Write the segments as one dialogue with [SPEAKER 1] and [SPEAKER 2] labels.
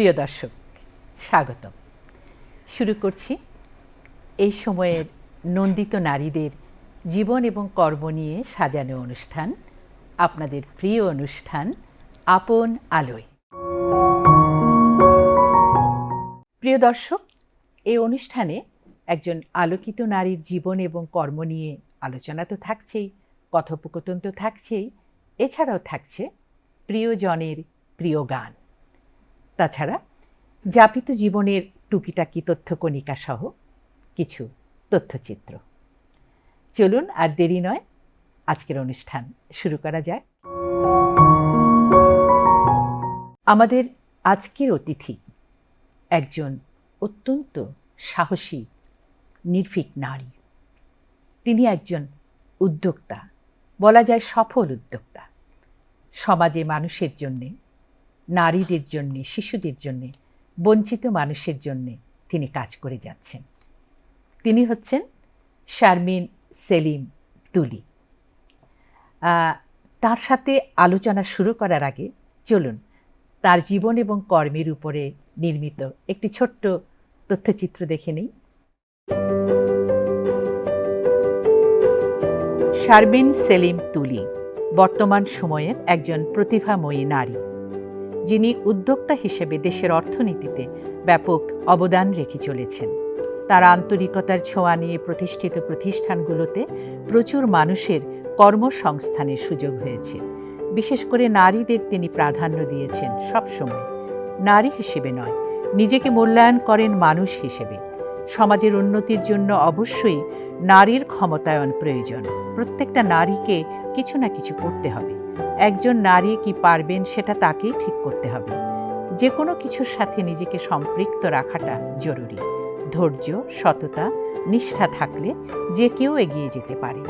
[SPEAKER 1] সুপ্রিয় দর্শক, স্বাগতম। শুরু করছি এই সময়ের নন্দিত নারীদের জীবন এবং কর্ম নিয়ে সাজানো অনুষ্ঠান, আপনাদের প্রিয় অনুষ্ঠান আপন আলোয়। প্রিয় দর্শক, এই অনুষ্ঠানে একজন আলোকিত নারীর জীবন এবং কর্ম নিয়ে আলোচনা তো থাকছেই, কথোপকথন তো থাকছেই, এছাড়াও থাকছে প্রিয়জনের প্রিয় গান। তাছাড়া যাপিত জীবনের টুকিটাকি তথ্যকণিকা সহ কিছু তথ্যচিত্র। চলুন আর দেরি নয়, আজকের অনুষ্ঠান শুরু করা যায় আমাদের আজকের অতিথি একজন অত্যন্ত সাহসী, নির্ভীক নারী। তিনি একজন উদ্যোক্তা, বলা যায় সফল উদ্যোক্তা। সমাজে মানুষের জন্যে নারীদের জন্যে, শিশুদের জন্যে, বঞ্চিত মানুষের জন্যে তিনি কাজ করে যাচ্ছেন। তিনি হচ্ছেন শারমিন সেলিম তুলি। তার সাথে আলোচনা শুরু করার আগে চলুন, তার জীবন এবং কর্মের উপরে নির্মিত একটি ছোট্ট তথ্যচিত্র দেখে নিই। শারমিন সেলিম তুলি, বর্তমান সময়ের একজন প্রতিভাময়ী নারী। যিনি উদ্যোক্তা হিসেবে দেশের অর্থনীতিতে ব্যাপক অবদান রেখে চলেছেন। তার আন্তরিকতার ছোঁয়া নিয়ে প্রতিষ্ঠিত প্রতিষ্ঠানগুলোতে প্রচুর মানুষের কর্মসংস্থানের সুযোগ হয়েছে। বিশেষ করে নারীদের তিনি প্রাধান্য দিয়েছেন সবসময়। নারী হিসেবে নয়, নিজেকে মূল্যায়ন করেন মানুষ হিসেবে। সমাজের উন্নতির জন্য অবশ্যই নারীর ক্ষমতায়ন প্রয়োজন। প্রত্যেকটা নারীকে কিছু না কিছু করতে হবে। একজন নারী কি পারবেন সেটা তাকেই ঠিক করতে হবে। যে কোনো কিছুর সাথে নিজেকে সম্পৃক্ত রাখাটা জরুরি। ধৈর্য, সততা, নিষ্ঠা থাকলে যে কেউ এগিয়ে যেতে পারে।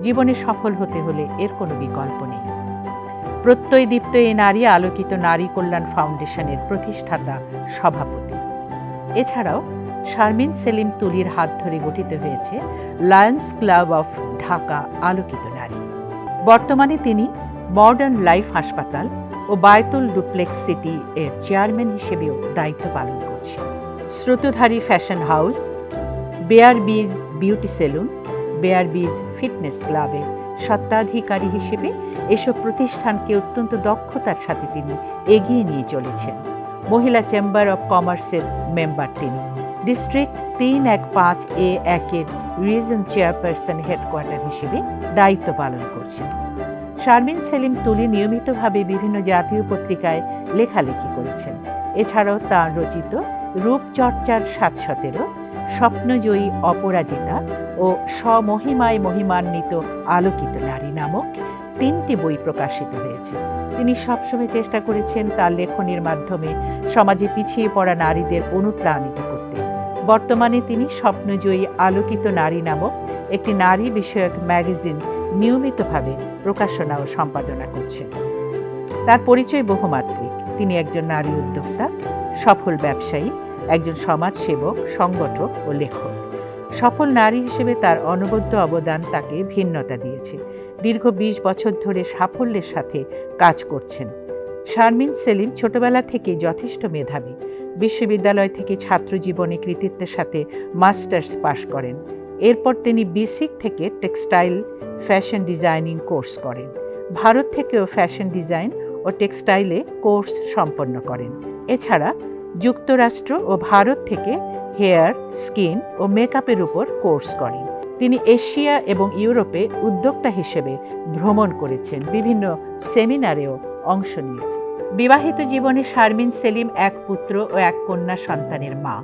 [SPEAKER 1] জীবনে সফল হতে হলে এর কোনো বিকল্প নেই। প্রত্যয়দীপ্ত এই নারী আলোকিত নারী কল্যাণ ফাউন্ডেশনের প্রতিষ্ঠাতা সভাপতি। এছাড়াও শারমিন সেলিম তুলির হাত ধরে গঠিত হয়েছে লায়ন্স ক্লাব অফ ঢাকা আলোকিত নারী। বর্তমানে তিনি মডার্ন লাইফ হাসপাতাল ও বায়তুল ডুপ্লেক্স সিটি এর চেয়ারম্যান হিসেবেও দায়িত্ব পালন করছেন স্রোতধারী ফ্যাশন হাউস বেয়ার বিজ বিউটি সেলুন বেয়ার বিজ ফিটনেস ক্লাবের স্বত্বাধিকারী হিসেবে এসব প্রতিষ্ঠানকে অত্যন্ত দক্ষতার সাথে তিনি এগিয়ে নিয়ে চলেছেন। মহিলা চেম্বার অব কমার্সের মেম্বার তিনি। ডিস্ট্রিক্ট তিন এক পাঁচ এ একের রিজন চেয়ারপারসন হেডকোয়ার্টার হিসেবে দায়িত্ব পালন করছেন। শারমিন সেলিম তুলি নিয়মিতভাবে বিভিন্ন জাতীয় পত্রিকায় লেখালেখি করেছেন। এছাড়াও তাঁর রচিত রূপচর্চার সাত সতেরো, স্বপ্নজয়ী অপরাজিতা ও স্বমহিমায় মহিমান্বিত আলোকিত নারী নামক তিনটি বই প্রকাশিত হয়েছে। তিনি সবসময় চেষ্টা করেছেন তার লেখনের মাধ্যমে সমাজে পিছিয়ে পড়া নারীদের অনুপ্রাণিত করতে। বর্তমানে তিনি স্বপ্নজয়ী আলোকিত নারী নামক একটি নারী বিষয়ক ম্যাগাজিন নিয়মিতভাবে প্রকাশনা ও সম্পাদনা করছেন। তার পরিচয় বহুমাত্রিক। তিনি একজন নারী উদ্যোক্তা, সফল ব্যবসায়ী, একজন সমাজসেবক, সংগঠক ও লেখক। সফল নারী হিসেবে তার অনবদ্য অবদান তাকে ভিন্নতা দিয়েছে। দীর্ঘ বিশ বছর ধরে সাফল্যের সাথে কাজ করছেন। শারমিন সেলিম ছোটবেলা থেকে যথেষ্ট মেধাবী। বিশ্ববিদ্যালয় থেকে ছাত্র জীবনে কৃতিত্বের সাথে মাস্টার্স পাশ করেন। এরপর তিনি বিসিক থেকে টেক্সটাইল ফ্যাশন ডিজাইনিং কোর্স করেন। ভারত থেকেও ফ্যাশন ডিজাইন ও টেক্সটাইলে কোর্স সম্পন্ন করেন। এছাড়া যুক্তরাষ্ট্র ও ভারত থেকে হেয়ার, স্কিন ও মেকআপের উপর কোর্স করেন। তিনি এশিয়া এবং ইউরোপে উদ্যোক্তা হিসেবে ভ্রমণ করেছেন, বিভিন্ন সেমিনারেও অংশ নিয়েছেন। বিবাহিত জীবনে শারমিন সেলিম এক পুত্র ও এক কন্যা সন্তানের মা।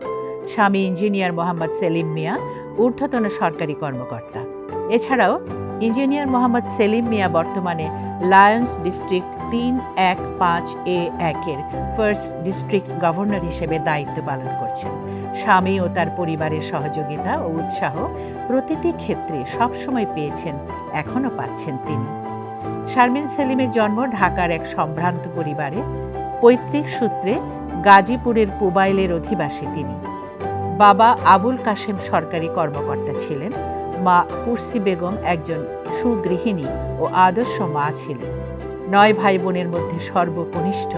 [SPEAKER 1] স্বামী ইঞ্জিনিয়ার মোহাম্মদ সেলিম মিয়া ঊর্ধ্বতন সরকারি কর্মকর্তা। এছাড়াও ইঞ্জিনিয়ার মোহাম্মদ সেলিম মিয়া বর্তমানে লায়ন্স ডিস্ট্রিক্ট তিন এক পাঁচ এ একের ফার্স্ট ডিস্ট্রিক্ট গভর্নর হিসেবে দায়িত্ব পালন করছেন। স্বামী ও তার পরিবারের সহযোগিতা ও উৎসাহ প্রতিটি ক্ষেত্রে সবসময় পেয়েছেন, এখনও পাচ্ছেন তিনি। শারমিন সেলিমের জন্ম ঢাকার এক সম্ভ্রান্ত পরিবারে। পৈতৃক সূত্রে গাজীপুরের পুবাইলের অধিবাসী তিনি। বাবা আবুল কাশেম সরকারি কর্মকর্তা ছিলেন। মা কুর্সি বেগম একজন সুগৃহিণী ও আদর্শ মা ছিলেন। নয় ভাই বোনের মধ্যে সর্বকনিষ্ঠ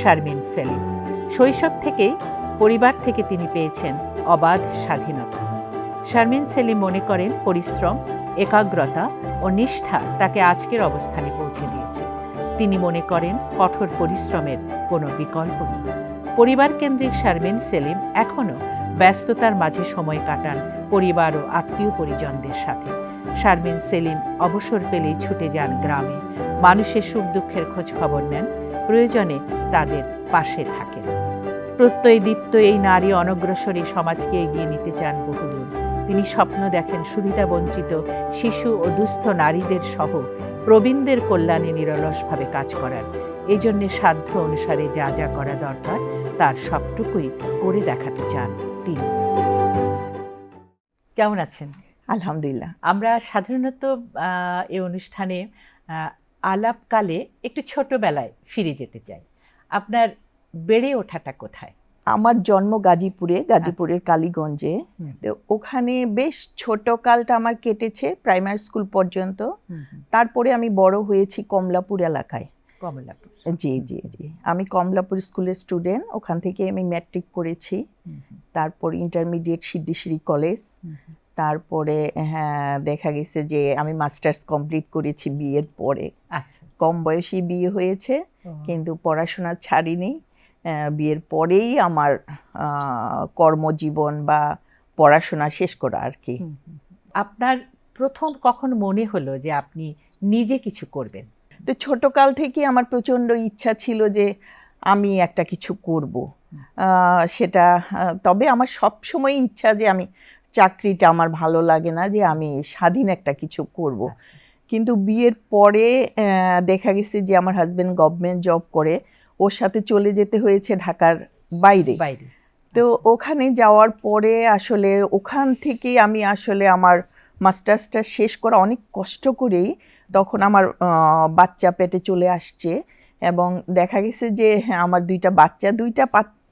[SPEAKER 1] শারমিন সেলিম। শৈশব থেকেই পরিবার থেকে তিনি পেয়েছেন অবাধ স্বাধীনতা। শারমিন সেলিম মনে করেন পরিশ্রম, একাগ্রতা ও নিষ্ঠা তাকে আজকের অবস্থানে পৌঁছে দিয়েছে। তিনি মনে করেন কঠোর পরিশ্রমের কোনো বিকল্প নেই। পরিবার কেন্দ্রিক শারমিন সেলিম এখনও ব্যস্ততার মাঝে সময় কাটান পরিবার ও আত্মীয় পরিজনদের সাথে। শারমিন, সেলিম অবসর পেলেই ছুটে যান গ্রামে। মানুষের সুখ দুঃখের খোঁজ খবর নেন। প্রয়োজনে তাদের পাশে থাকেন। প্রত্যয় দীপ্ত এই নারী অনগ্রসরী সমাজকে এগিয়ে নিতে চান বহুদূর। তিনি স্বপ্ন দেখেন সুবিধাবঞ্চিত শিশু ও দুস্থ নারীদের সহ প্রবীণদের কল্যাণে নিরলসভাবে কাজ করার। এই জন্যে সাধ্য অনুসারে যা যা করা দরকার, তার সবটুকুই করে দেখাতে চান। তিনি কেমন আছেন?
[SPEAKER 2] আলহামদুলিল্লাহ।
[SPEAKER 1] আমরা সাধারণত এই অনুষ্ঠানে আলাপকালে একটু ছোটবেলায় ফিরে যেতে চাই। আপনার বেড়ে ওঠাটা কোথায়?
[SPEAKER 2] আমার জন্ম গাজীপুরে গাজীপুরের কালীগঞ্জে। তো ওখানে বেশ ছোট কালটা আমার কেটেছে প্রাইমারি স্কুল পর্যন্ত। তারপরে আমি বড় হয়েছি কমলাপুর এলাকায়।
[SPEAKER 1] কমলাপুর।
[SPEAKER 2] জি জি জি। আমি কমলাপুর স্কুলের স্টুডেন্ট ওখান থেকে আমি ম্যাট্রিক করেছি। তারপর ইন্টারমিডিয়েট সিদ্দিশ্রী কলেজ তারপরে হ্যাঁ দেখা গেছে যে আমি মাস্টার্স কমপ্লিট করেছি বিয়ের পরে।
[SPEAKER 1] আচ্ছা
[SPEAKER 2] কম বয়সী বিয়ে হয়েছে কিন্তু পড়াশোনা ছাড়িনি। বিয়ের পরেই আমার কর্মজীবন বা পড়াশোনা শেষ করা আর কি।
[SPEAKER 1] আপনার প্রথম কখন মনে হলো যে আপনি নিজে কিছু করবেন?
[SPEAKER 2] তো ছোটকাল থেকে আমার প্রচণ্ড ইচ্ছা ছিল যে আমি একটা কিছু করব। সেটা তবে আমার সব সময় ইচ্ছা যে আমি চাকরিটা আমার ভালো লাগে না যে আমি স্বাধীন একটা কিছু করব।
[SPEAKER 1] আচ্ছা,
[SPEAKER 2] কিন্তু বিয়ের পরে দেখা গেছে যে আমার হাজবেন্ড গভর্নমেন্ট জব করে ওর সাথে চলে যেতে হয়েছে ঢাকার বাইরে।
[SPEAKER 1] বাইরে।
[SPEAKER 2] তো ওখানে যাওয়ার পরে আসলে ওখান থেকে আমি আসলে আমার মাস্টার্সটা শেষ করা অনেক কষ্ট করেই তখন আমার বাচ্চা পেটে চলে আসছে। এবং দেখা গেছে যে হ্যাঁ, আমার দুইটা বাচ্চা দুইটা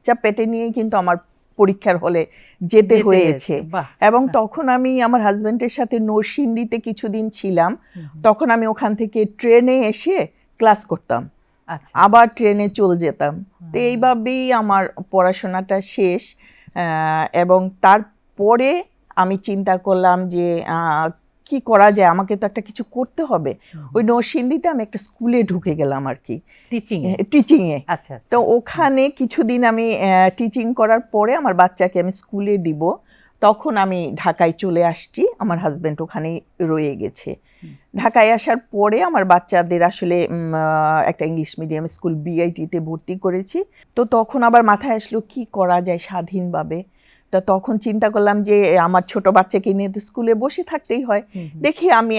[SPEAKER 2] বাচ্চা পেটে নিয়েই কিন্তু আমার পরীক্ষার হলে যেতে হয়েছে। এবং। তখন আমি আমার হাজবেন্ডের সাথে নরসিংদীতে কিছুদিন ছিলাম। তখন আমি ওখান থেকে ট্রেনে এসে ক্লাস করতাম।
[SPEAKER 1] আচ্ছা।
[SPEAKER 2] আবার ট্রেনে চলে যেতাম। তো এইভাবেই আমার পড়াশোনাটা শেষ। আহ, এবং তারপরে আমি চিন্তা করলাম যে আহ, কি করা যায়? আমাকে তো একটা কিছু করতে হবে। ওই নরসিংদীতে আমি একটা স্কুলে ঢুকে গেলাম আর কি।
[SPEAKER 1] টিচিং
[SPEAKER 2] টিচিংয়ে
[SPEAKER 1] আচ্ছা আচ্ছা।
[SPEAKER 2] তো ওখানে কিছুদিন আমি টিচিং করার পরে আমার বাচ্চাকে আমি স্কুলে দিব। তখন আমি ঢাকায় চলে আসছি। আমার হাজব্যান্ড ওখানেই রয়ে গেছে। ঢাকায় আসার পরে আমার বাচ্চাদের আসলে একটা ইংলিশ মিডিয়াম স্কুল বিআইটিতে ভর্তি করেছি। তো তখন আবার মাথায় আসলো কি করা যায় স্বাধীনভাবে তো তখন চিন্তা করলাম যে আমার ছোট বাচ্চাকে নিয়ে তো স্কুলে বসে থাকতেই হয়। দেখি আমি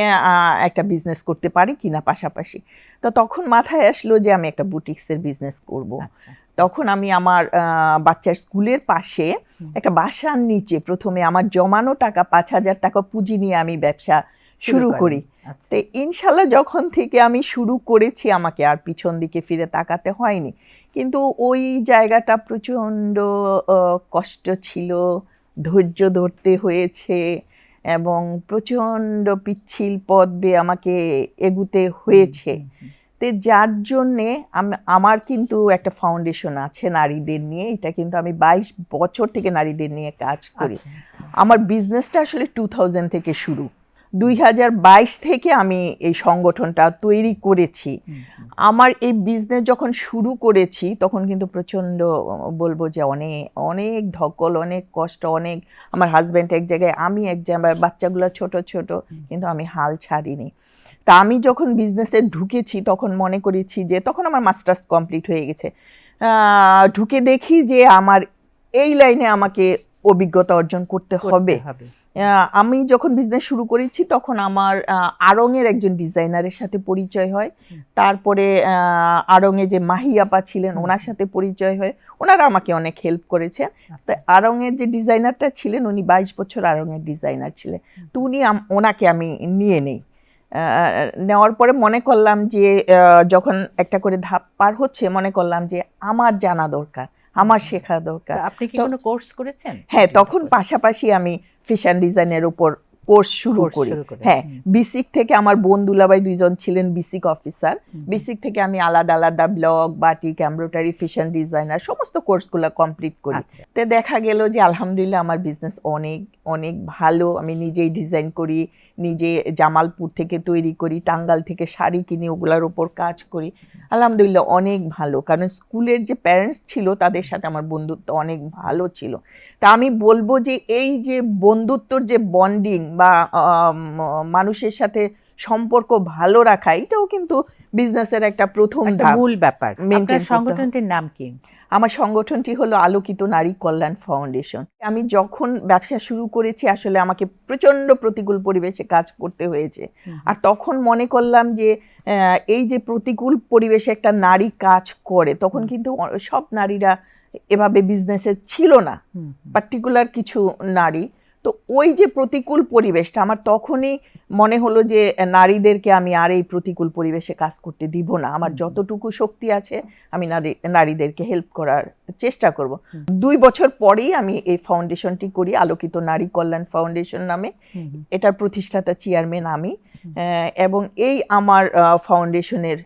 [SPEAKER 2] একটা বিজনেস করতে পারি কিনা পাশাপাশি। তো তখন মাথায় আসলো যে আমি একটা বুটিক্সের বিজনেস করব। তখন আমি আমার বাচ্চার স্কুলের পাশে একটা বাসার নিচে প্রথমে আমার জমানো টাকা পাঁচ হাজার টাকা পুঁজি নিয়ে আমি ব্যবসা শুরু করি।
[SPEAKER 1] আচ্ছা।
[SPEAKER 2] তো ইনশাল্লাহ যখন থেকে আমি শুরু করেছি আমাকে আর পিছন দিকে ফিরে তাকাতে হয়নি। কিন্তু ওই জায়গাটা প্রচণ্ড কষ্ট ছিল ধৈর্য ধরতে হয়েছে এবং প্রচণ্ড পিচ্ছিল পথ বেয়ে আমাকে এগুতে হয়েছে। তে যার জন্যে আমার কিন্তু একটা ফাউন্ডেশন আছে নারীদের নিয়ে। এটা কিন্তু আমি বাইশ বছর থেকে নারীদের নিয়ে কাজ করি।
[SPEAKER 1] আচ্ছা, আচ্ছা।
[SPEAKER 2] আমার বিজনেসটা আসলে টু থাউজেন্ড থেকে শুরু। দুই হাজার বাইশ থেকে আমি এই সংগঠনটা তৈরি করেছি। আমার এই বিজনেস যখন শুরু করেছি তখন কিন্তু প্রচণ্ড বলব যে অনেক অনেক ধকল অনেক কষ্ট অনেক আমার হাজব্যান্ড এক জায়গায় আমি এক জায়গায় বাচ্চাগুলো ছোট ছোট কিন্তু আমি হাল ছাড়িনি। তা আমি যখন বিজনেসে ঢুকেছি তখন মনে করেছি যে তখন আমার মাস্টার্স কমপ্লিট হয়ে গেছে। ঢুকে দেখি যে আমার এই লাইনে আমাকে অভিজ্ঞতা অর্জন করতে হবে। আমি যখন বিজনেস শুরু করেছি তখন আমার আড়ংয়ের একজন ডিজাইনারের সাথে পরিচয় হয়। তারপরে আড়ংয়ে যে মাহিয়াপা ছিলেন ওনার সাথে পরিচয় হয়। ওনারা আমাকে অনেক হেল্প করেছে। তো
[SPEAKER 1] আচ্ছা,
[SPEAKER 2] আড়ংয়ের যে ডিজাইনারটা ছিলেন উনি বাইশ বছর আড়ংয়ের ডিজাইনার ছিলেন। তো উনি ওনাকে আমি নিয়ে নেই। নেওয়ার পরে মনে করলাম যে যখন একটা করে ধাপ পার হচ্ছে মনে করলাম যে আমার জানা দরকার আমার শেখা দরকার।
[SPEAKER 1] আপনি কি কোনো কোর্স করেছেন?
[SPEAKER 2] হ্যাঁ তখন পাশাপাশি আমি ফ্যাশন ডিজাইনের উপর কোর্স শুরু করি। হ্যাঁ বিসিক থেকে আমার বন্ধুলাবাই দুইজন ছিলেন বিসিক অফিসার বিসিক থেকে আমি আলাদা আলাদা block batik embroidery fashion designer সমস্ত কোর্সগুলো কমপ্লিট করি।
[SPEAKER 1] আচ্ছা।
[SPEAKER 2] তে দেখা গেল যে আলহামদুলিল্লাহ আমার বিজনেস অনেক অনেক ভালো। আমি নিজেই ডিজাইন করি নিজে জামালপুর থেকে তৈরি করি টাঙ্গাল থেকে শাড়ি কিনি ওগুলোর ওপর কাজ করি। আলহামদুলিল্লাহ অনেক ভালো। কারণ স্কুলের যে প্যারেন্টস ছিল তাদের সাথে আমার বন্ধুত্ব অনেক ভালো ছিল। তা আমি বলব যে এই যে বন্ধুত্বর যে বন্ডিং বা মানুষের সাথে সম্পর্ক ভালো রাখা এটাও কিন্তু বিজনেসের একটা প্রথম
[SPEAKER 1] মূল ব্যাপার। আপনার সংগঠনটির নাম কি?
[SPEAKER 2] আমার সংগঠনটি হলো আলোকিত নারী কল্যাণ ফাউন্ডেশন। আমি যখন ব্যবসা শুরু করেছি আসলে আমাকে প্রচণ্ড প্রতিকূল পরিবেশে কাজ করতে হয়েছে। আর তখন মনে করলাম যে এই যে প্রতিকূল পরিবেশে একটা নারী কাজ করে তখন কিন্তু সব নারীরা এভাবে বিজনেসে ছিল না। পার্টিকুলার কিছু নারী তো ওই যে প্রতিকূল পরিবেশটা আমার তখনই মনে হলো যে নারীদেরকে আমি আর এই প্রতিকূল পরিবেশে কাজ করতে দিব না। আমার যতটুকু শক্তি আছে আমি নারী নারীদেরকে হেল্প করার চেষ্টা করব। দুই বছর পরেই আমি এই ফাউন্ডেশনটি করি আলোকিত নারী কল্যাণ ফাউন্ডেশন নামে। এটার প্রতিষ্ঠাতা চেয়ারম্যান আমি। এবং এই আমার ফাউন্ডেশনের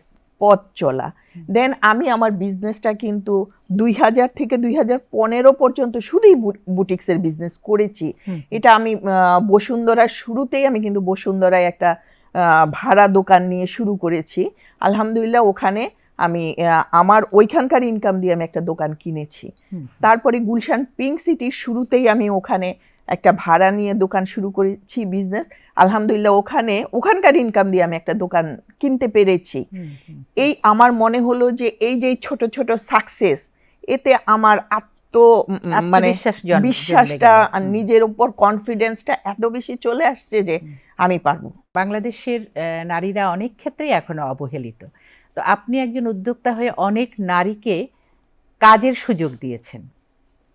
[SPEAKER 2] পথ চলা। দেন আমি আমার বিজনেসটা কিন্তু দুই হাজার থেকে দুই হাজার পনেরো পর্যন্ত শুধুই বুটিক্সের বিজনেস করেছি। এটা আমি বসুন্ধরার শুরুতেই আমি কিন্তু বসুন্ধরায় একটা ভাড়া দোকান নিয়ে শুরু করেছি। আলহামদুলিল্লাহ ওখানে আমি আমার ওইখানকার ইনকাম দিয়ে আমি একটা দোকান কিনেছি। তারপরে গুলশান পিঙ্ক সিটির শুরুতেই আমি ওখানে একটা ভাড়া নিয়ে দোকান শুরু করেছি বিজনেস আলহামদুলিল্লাহ ওখানে ওখানকার ইনকাম দিয়ে আমি একটা দোকান কিনতে পেরেছি। এই আমার মনে হলো যে এই যে ছোট ছোট সাকসেস এতে আমার আত্ম মানে বিশ্বাসটা। নিজের উপর কনফিডেন্সটা এত বেশি চলে আসছে যে আমি পারব।
[SPEAKER 1] বাংলাদেশের নারীরা অনেক ক্ষেত্রেই এখনও অবহেলিত। তো আপনি একজন উদ্যোক্তা হয়ে অনেক নারীকে কাজের সুযোগ দিয়েছেন।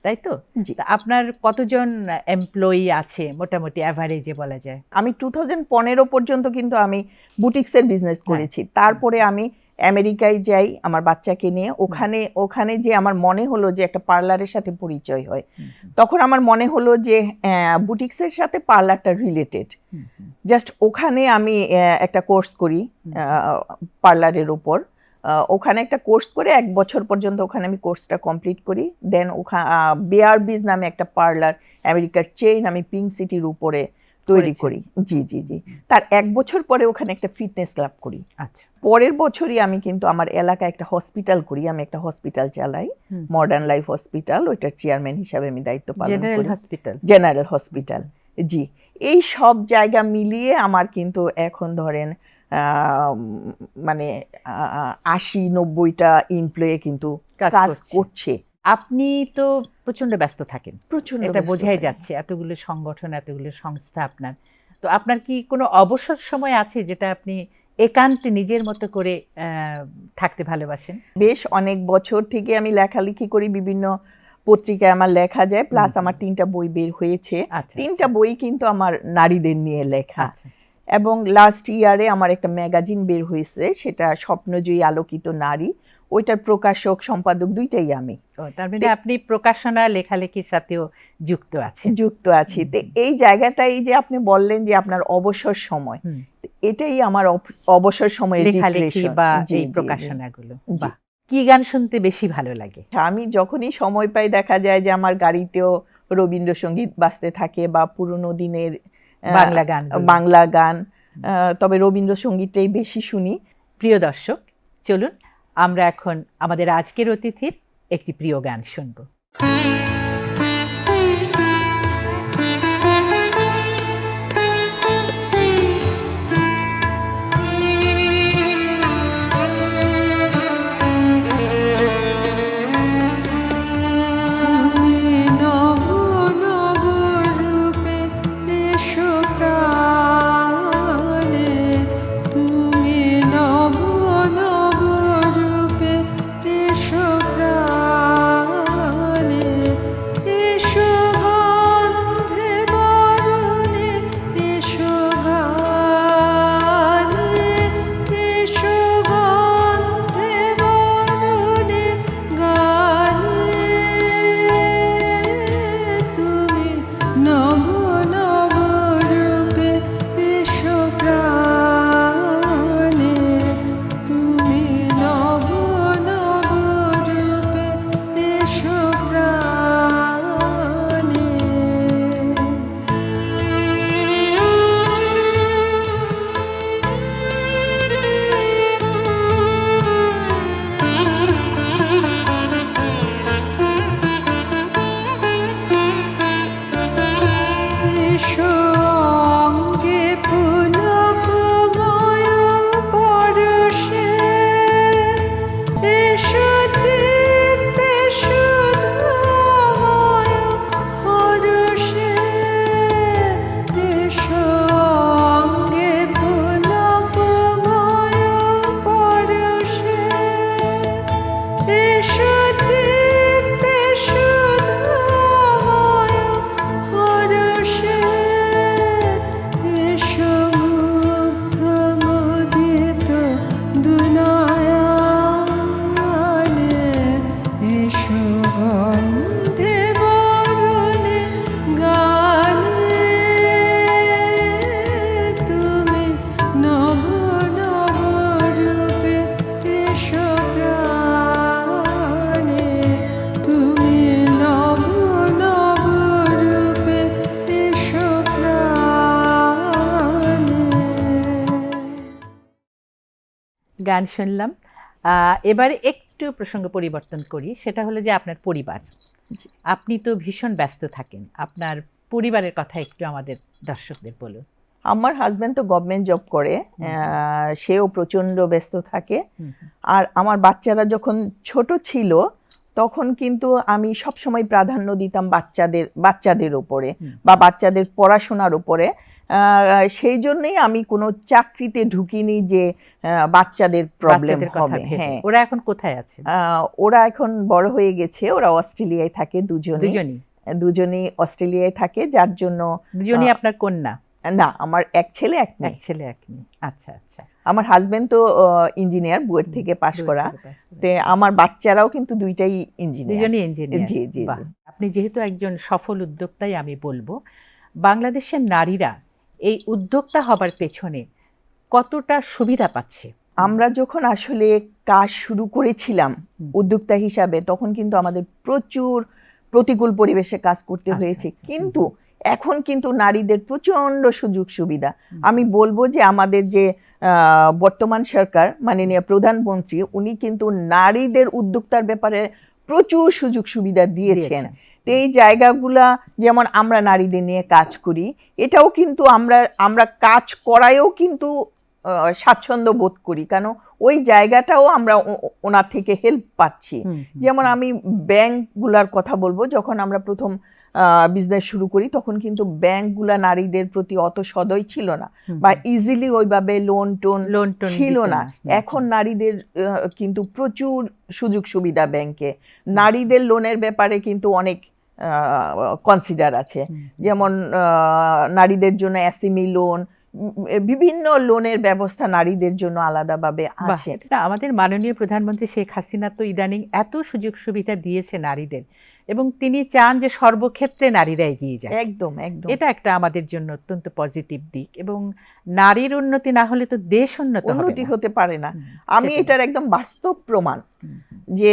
[SPEAKER 1] তাই তো?
[SPEAKER 2] জি।
[SPEAKER 1] আপনার কতজন এমপ্লয়ি আছে মোটামুটি অ্যাভারেজে বলা যায়?
[SPEAKER 2] আমি টু থাউজেন্ড পনেরো পর্যন্ত কিন্তু আমি বুটিক্সের বিজনেস
[SPEAKER 1] হ্যাঁ।
[SPEAKER 2] করেছি। তারপরে আমি আমেরিকায় যাই আমার বাচ্চাকে নিয়ে। ওখানে ওখানে যে আমার মনে হলো যে একটা পার্লারের সাথে পরিচয় হয়। তখন আমার মনে হলো যে বুটিক্সের সাথে পার্লারটা রিলেটেড জাস্ট ওখানে আমি একটা কোর্স করি। পার্লারের উপর। আহ, ওখানে একটা কোর্স করে এক বছর পর্যন্ত ওখানে আমি কোর্সটা কমপ্লিট করি। দেন ওখানে বেয়ার বিজ নামে একটা পার্লার আমেরিকার চেইন আমি পিঙ্ক সিটির উপরে তৈরি করি। জি জি জি। তার এক বছর পরে ওখানে একটা ফিটনেস ক্লাব করি।
[SPEAKER 1] আচ্ছা।
[SPEAKER 2] পরের বছরই আমি কিন্তু আমার এলাকায় একটা হসপিটাল করি। আমি একটা হসপিটাল চালাই। মডার্ন লাইফ হসপিটাল ওইটার চেয়ারম্যান হিসাবে আমি দায়িত্ব পালন
[SPEAKER 1] জেনারেল
[SPEAKER 2] করি
[SPEAKER 1] হসপিটাল
[SPEAKER 2] জেনারেল হসপিটাল জি। এই সব জায়গা মিলিয়ে আমার কিন্তু এখন ধরেন মানে আশি নব্বইটা এমপ্লয়ে কিন্তু
[SPEAKER 1] কাজ করছে। আপনি তো প্রচণ্ড ব্যস্ত থাকেন।
[SPEAKER 2] প্রচণ্ড
[SPEAKER 1] এটা বোঝাই যাচ্ছে এতগুলো সংগঠন এতগুলো সংস্থা আপনার। তো আপনার কি কোনো অবসর সময় আছে যেটা আপনি একান্তে নিজের মতো করে আহ, থাকতে ভালোবাসেন?
[SPEAKER 2] বেশ অনেক বছর থেকে আমি লেখালেখি করি বিভিন্ন পত্রিকায় আমার লেখা যায় প্লাস আমার তিনটা বই বের হয়েছে।
[SPEAKER 1] আচ্ছা।
[SPEAKER 2] তিনটা বই কিন্তু আমার নারীদের নিয়ে লেখা।
[SPEAKER 1] আচ্ছা।
[SPEAKER 2] এবং লাস্ট ইয়ারে আমার একটা ম্যাগাজিন বের হয়েছে সেটা স্বপ্নজয়ী আলোকিত নারী ওইটার প্রকাশক সম্পাদক দুইটাই আমি।
[SPEAKER 1] তার মানে আপনি প্রকাশনা লেখালেখির সাথেও যুক্ত আছেন।
[SPEAKER 2] যুক্ত আছি। তো এই জায়গাটাই যে আপনি বললেন যে আপনার অবসর সময় এটাই আমার অবসর সময়ের
[SPEAKER 1] লেখালেখি বা এই। প্রকাশনাগুলো। বাহ! কি গান শুনতে বেশি ভালো লাগে?
[SPEAKER 2] আমি যখনই সময় পাই দেখা যায় যে আমার গাড়িতেও রবীন্দ্রসঙ্গীত বাজতে থাকে বা পুরোনো দিনের
[SPEAKER 1] বাংলা গান
[SPEAKER 2] বাংলা গান আহ, তবে রবীন্দ্রসঙ্গীতটাই বেশি শুনি।
[SPEAKER 1] প্রিয় দর্শক চলুন আমরা এখন আমাদের আজকের অতিথির একটি প্রিয় গান শুনব। গান শুনলাম। এবারে একটু প্রসঙ্গ পরিবর্তন করি সেটা হলো যে আপনার পরিবার। আপনি তো ভীষণ ব্যস্ত থাকেন। আপনার পরিবারের কথা একটু আমাদের দর্শকদের বলুন।
[SPEAKER 2] আমার হাজব্যান্ড তো গভর্নমেন্ট জব করে সেও প্রচণ্ড ব্যস্ত থাকে। আর আমার বাচ্চারা যখন ছোট ছিল তখন কিন্তু আমি সব সময় প্রাধান্য দিতাম বাচ্চাদের বাচ্চাদের উপরে
[SPEAKER 1] হুম।
[SPEAKER 2] বা বাচ্চাদের পড়াশোনার উপরে। আহ, সেই জন্যই আমি কোনো চাকরিতে ঢুকিনি যে বাচ্চাদের প্রবলেম হবে। হ্যাঁ।
[SPEAKER 1] ওরা এখন কোথায় আছে?
[SPEAKER 2] ওরা এখন বড় হয়ে গেছে ওরা অস্ট্রেলিয়ায় থাকে দুজনে
[SPEAKER 1] দুজনই?
[SPEAKER 2] দুজনেই অস্ট্রেলিয়ায় থাকে যার জন্য
[SPEAKER 1] দুজনই আপনার কন্যা?
[SPEAKER 2] না আমার এক ছেলে এক
[SPEAKER 1] এক
[SPEAKER 2] মেয়ে
[SPEAKER 1] ছেলে এক মেয়ে। আচ্ছা আচ্ছা।
[SPEAKER 2] আমার হাজবেন্ড তো ইঞ্জিনিয়ার বুয়েট থেকে পাশ করা। তে আমার বাচ্চারাও কিন্তু দুইটাই ইঞ্জিনিয়ার
[SPEAKER 1] দুজনই ইঞ্জিনিয়ার
[SPEAKER 2] জি, জি।
[SPEAKER 1] আপনি যেহেতু একজন সফল উদ্যোক্তাই আমি বলব বাংলাদেশের নারীরা এই উদ্যোক্তা হবার পেছনে কতটা সুবিধা পাচ্ছে?
[SPEAKER 2] আমরা যখন আসলে কাজ শুরু করেছিলাম উদ্যোক্তা হিসাবে তখন কিন্তু আমাদের প্রচুর প্রতিকূল পরিবেশে কাজ করতে
[SPEAKER 1] আচ্ছা,
[SPEAKER 2] হয়েছে।
[SPEAKER 1] আচ্ছা,
[SPEAKER 2] কিন্তু এখন কিন্তু নারীদের প্রচণ্ড সুযোগ সুবিধা আমি বলব যে আমাদের যে বর্তমান সরকার মাননীয় প্রধানমন্ত্রী উনি কিন্তু নারীদের উদ্যোক্তার ব্যাপারে প্রচুর সুযোগ সুবিধা দিয়েছেন। তো এই জায়গাগুলা যেমন আমরা নারীদের নিয়ে কাজ করি এটাও কিন্তু আমরা আমরা কাজ করায়ও কিন্তু স্বাচ্ছন্দ্য বোধ করি। কেন? ওই জায়গাটাও আমরা ওনার থেকে হেল্প পাচ্ছি। যেমন আমি ব্যাংকগুলার কথা বলব যখন আমরা প্রথম বিজনেস শুরু করি তখন কিন্তু ব্যাংকগুলা নারীদের প্রতি অত সদয় ছিল না বা ইজিলি ওইভাবে লোন টোন
[SPEAKER 1] লোন টোন
[SPEAKER 2] ছিল না। এখন নারীদের কিন্তু প্রচুর সুযোগ সুবিধা ব্যাংকে। নারীদের লোনের ব্যাপারে কিন্তু অনেক কনসিডার আছে। যেমন নারীদের জন্য এসএমই লোন বিভিন্ন লোনের ব্যবস্থা নারীদের জন্য আলাদাভাবে আছে।
[SPEAKER 1] এটা আমাদের মাননীয় প্রধানমন্ত্রী শেখ হাসিনা তো ইদানিং এত সুযোগ সুবিধা দিয়েছে নারীদের এবং তিনি চান যে সর্বক্ষেত্রে নারীরা এগিয়ে যায়
[SPEAKER 2] একদম একদম।
[SPEAKER 1] এটা একটা আমাদের জন্য অত্যন্ত পজিটিভ দিক এবং নারীর উন্নতি না হলে তো দেশ উন্নত
[SPEAKER 2] উন্নতি হতে পারে না। আমি এটার একদম বাস্তব প্রমাণ। যে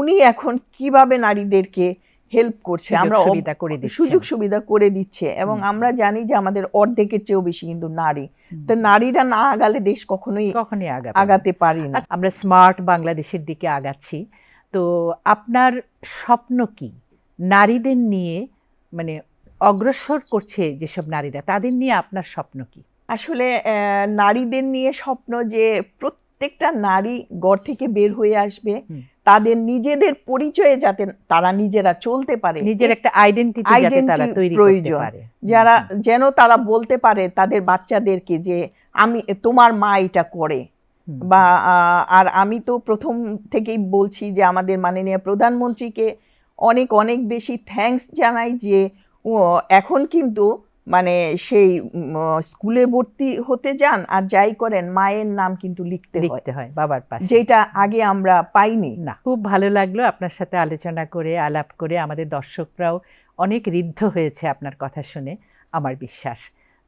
[SPEAKER 2] উনি এখন কীভাবে নারীদেরকে হেল্প করছে আমরা
[SPEAKER 1] সুবিধা করে দিচ্ছেন।
[SPEAKER 2] সুযোগ সুবিধা করে দিচ্ছে। এবং আমরা জানি যে আমাদের অর্ধেকের চেয়েও বেশি কিন্তু নারী। তো নারীরা না আগালে দেশ কখনোই
[SPEAKER 1] কখনই আগাবে না।
[SPEAKER 2] আগাতে পারি না।
[SPEAKER 1] আচ্ছা, আমরা স্মার্ট বাংলাদেশের দিকে আগাচ্ছি। তো আপনার স্বপ্ন কি? নারীদের নিয়ে মানে অগ্রসর করছে যেসব নারীরা তাদের নিয়ে আপনার স্বপ্ন কি?
[SPEAKER 2] আসলে আহ, নারীদের নিয়ে স্বপ্ন যে প্রত্যেকটা নারী ঘর থেকে বের হয়ে আসবে। তাদের নিজেদের পরিচয়ে যাতে তারা নিজেরা চলতে পারে
[SPEAKER 1] নিজের একটা আইডেন্টিটি যাতে তারা তৈরি করতে
[SPEAKER 2] প্রয়োজন।
[SPEAKER 1] পারে।
[SPEAKER 2] যারা যেন তারা বলতে পারে তাদের বাচ্চাদেরকে যে আমি তোমার মা এটা করে বা আর আমি তো প্রথম থেকেই বলছি যে আমাদের মাননীয় প্রধানমন্ত্রীকে অনেক অনেক বেশি থ্যাঙ্কস জানাই যে এখন কিন্তু মানে সেই স্কুলে ভর্তি হতে যান আর যাই করেন মায়ের নাম কিন্তু লিখতে
[SPEAKER 1] লিখতে হয় বাবার পাশে।
[SPEAKER 2] যেটা আগে আমরা পাইনি।
[SPEAKER 1] না খুব ভালো লাগল আপনার সাথে আলোচনা করে আলাপ করে। আমাদের দর্শকরাও অনেক ঋদ্ধ হয়েছে আপনার কথা শুনে আমার বিশ্বাস।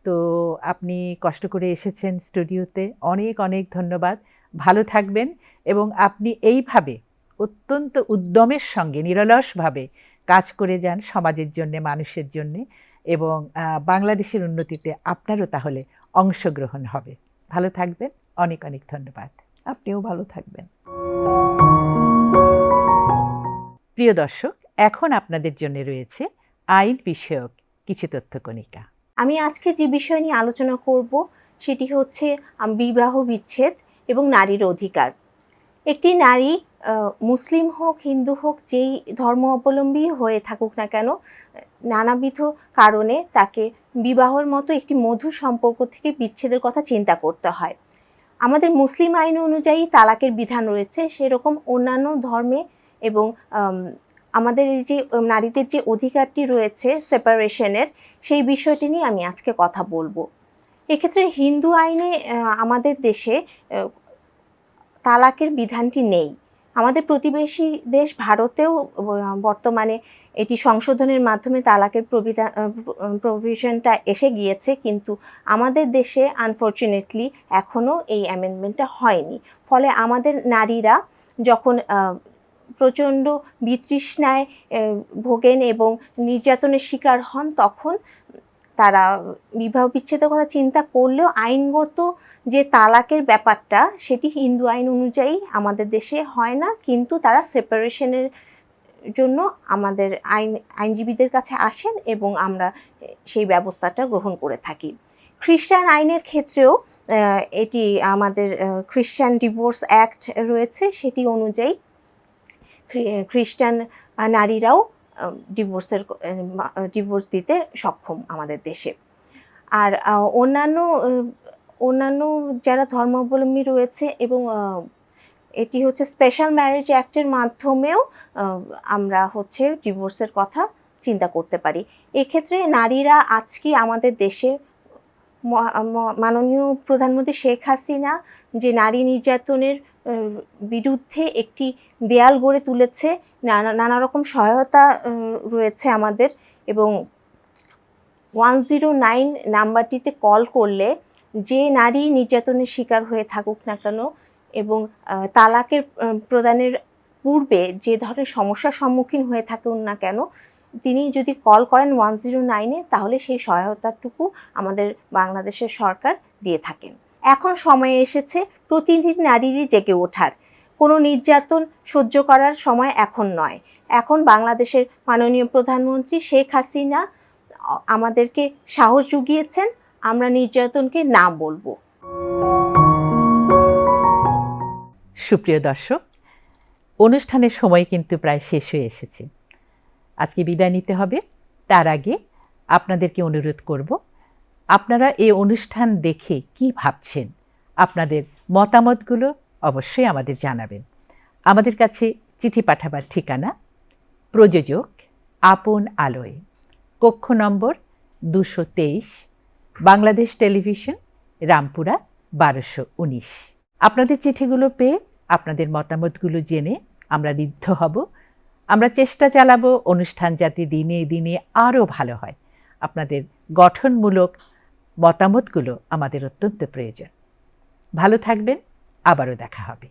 [SPEAKER 1] তো আপনি কষ্ট করে এসেছেন স্টুডিওতে। অনেক অনেক ধন্যবাদ। ভালো থাকবেন এবং আপনি এইভাবে অত্যন্ত উদ্যমের সঙ্গে নিরলসভাবে কাজ করে যান সমাজের জন্যে মানুষের জন্যে। এবং বাংলাদেশের উন্নতিতে আপনারও তাহলে অংশগ্রহণ হবে। ভালো থাকবেন অনেক অনেক ধন্যবাদ।
[SPEAKER 2] আপনিও ভালো থাকবেন।
[SPEAKER 1] প্রিয় দর্শক এখন আপনাদের জন্য রয়েছে আইন বিষয়ক কিছু তথ্য কণিকা
[SPEAKER 3] আমি আজকে যে বিষয় নিয়ে আলোচনা করব সেটি হচ্ছে বিবাহ বিচ্ছেদ এবং নারীর অধিকার। একটি নারী মুসলিম হোক, হিন্দু হোক, যেই ধর্ম অবলম্বী হয়ে থাকুক না কেন, নানাবিধ কারণে তাকে বিবাহর মতো একটি মধুর সম্পর্ক থেকে বিচ্ছেদের কথা চিন্তা করতে হয়। আমাদের মুসলিম আইন অনুযায়ী তালাকের বিধান রয়েছে, সেরকম অন্যান্য ধর্মে এবং আমাদের এই যে নারীদের যে অধিকারটি রয়েছে সেপারেশনের, সেই বিষয়টি নিয়ে আমি আজকে কথা বলব। এক্ষেত্রে হিন্দু আইনে আমাদের দেশে তালাকের বিধানটি নেই। আমাদের প্রতিবেশী দেশ ভারতেও বর্তমানে এটি সংশোধনের মাধ্যমে তালাকের প্রবিধান প্রভিশনটা এসে গিয়েছে, কিন্তু আমাদের দেশে আনফর্চুনেটলি এখনও এই অ্যামেন্ডমেন্টটা হয়নি। ফলে আমাদের নারীরা যখন প্রচণ্ড বিতৃষ্ণায় ভোগেন এবং নির্যাতনের শিকার হন, তখন তারা বিবাহ বিচ্ছেদের কথা চিন্তা করলেও আইনগত যে তালাকের ব্যাপারটা, সেটি হিন্দু আইন অনুযায়ী আমাদের দেশে হয় না। কিন্তু তারা সেপারেশনের জন্য আমাদের আইন, আইনজীবীদের কাছে আসেন এবং আমরা সেই ব্যবস্থাটা গ্রহণ করে থাকি। খ্রিস্টান আইনের ক্ষেত্রেও এটি আমাদের খ্রিস্টান ডিভোর্স অ্যাক্ট রয়েছে। সেটি অনুযায়ী খ্রিস্টান নারীরাও ডিভোর্সের ডিভোর্স দিতে সক্ষম আমাদের দেশে। আর অন্যান্য অন্যান্য যারা ধর্মাবলম্বী রয়েছে এবং এটি হচ্ছে স্পেশাল ম্যারেজ অ্যাক্টের মাধ্যমেও আমরা হচ্ছে ডিভোর্সের কথা চিন্তা করতে পারি। এক্ষেত্রে নারীরা আজকে আমাদের দেশে মাননীয় প্রধানমন্ত্রী শেখ হাসিনা যে নারী নির্যাতনের বিরুদ্ধে একটি দেয়াল গড়ে তুলেছে। নানা নানা রকম সহায়তা রয়েছে আমাদের এবং ওয়ান জিরো নাইন নাম্বারটিতে কল করলে যে নারী নির্যাতনের শিকার হয়ে থাকুক না কেন এবং তালাকের প্রদানের পূর্বে যে ধরনের সমস্যার সম্মুখীন হয়ে থাকুন না কেন, তিনি যদি কল করেন ওয়ান জিরো নাইনে তাহলে সেই সহায়তাটুকু আমাদের বাংলাদেশের সরকার দিয়ে থাকেন। এখন সময় এসেছে প্রতিটি নারীরই জেগে ওঠার। কোনো নির্যাতন সহ্য করার সময় এখন নয়। এখন বাংলাদেশের মাননীয় প্রধানমন্ত্রী শেখ হাসিনা আমাদেরকে সাহস জুগিয়েছেন, আমরা নির্যাতনকে না বলব।
[SPEAKER 1] সুপ্রিয় দর্শক, অনুষ্ঠানের সময় কিন্তু প্রায় শেষ হয়ে এসেছে। আজকে বিদায় নিতে হবে। তার আগে আপনাদেরকে অনুরোধ করব আপনারা এই অনুষ্ঠান দেখে কি ভাবছেন? আপনাদের মতামতগুলো অবশ্যই আমাদের জানাবেন। আমাদের কাছে চিঠি পাঠাবার ঠিকানা প্রযোজক আপন আলোয়, কক্ষ নম্বর দুশো তেইশ, বাংলাদেশ টেলিভিশন, রামপুরা, বারোশো উনিশ। আপনাদের চিঠিগুলো পেয়ে আপনাদের মতামতগুলো জেনে আমরা ঋদ্ধ হব। আমরা চেষ্টা চালাবো অনুষ্ঠান যাতে দিনে দিনে আরও ভালো হয়। আপনাদের গঠনমূলক মতামতগুলো আমাদের অত্যন্ত প্রয়োজন। ভালো থাকবেন আবারও দেখা হবে।